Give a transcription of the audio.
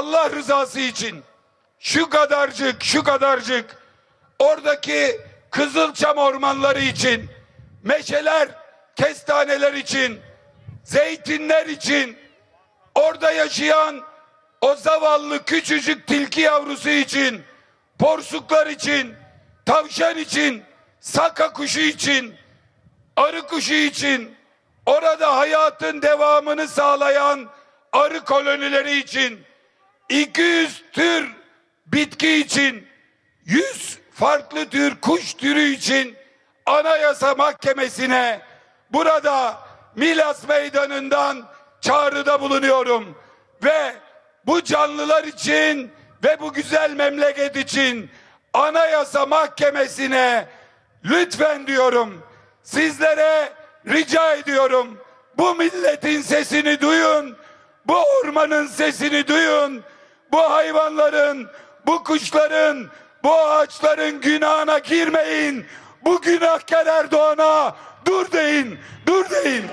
Allah rızası için şu kadarcık şu kadarcık oradaki Kızılçam ormanları için meşeler kestaneler için zeytinler için orada yaşayan o zavallı küçücük tilki yavrusu için porsuklar için tavşan için saka kuşu için arı kuşu için orada hayatın devamını sağlayan arı kolonileri için 200 tür bitki için 100 farklı tür kuş türü için Anayasa Mahkemesi'ne burada Milas Meydanı'ndan çağrıda bulunuyorum. Ve bu canlılar için ve bu güzel memleket için Anayasa Mahkemesi'ne lütfen diyorum sizlere rica ediyorum bu milletin sesini duyun bu ormanın sesini duyun bu hayvanların bu kuşların bu ağaçların günahına girmeyin. Bu günahkar Erdoğan'a dur deyin dur deyin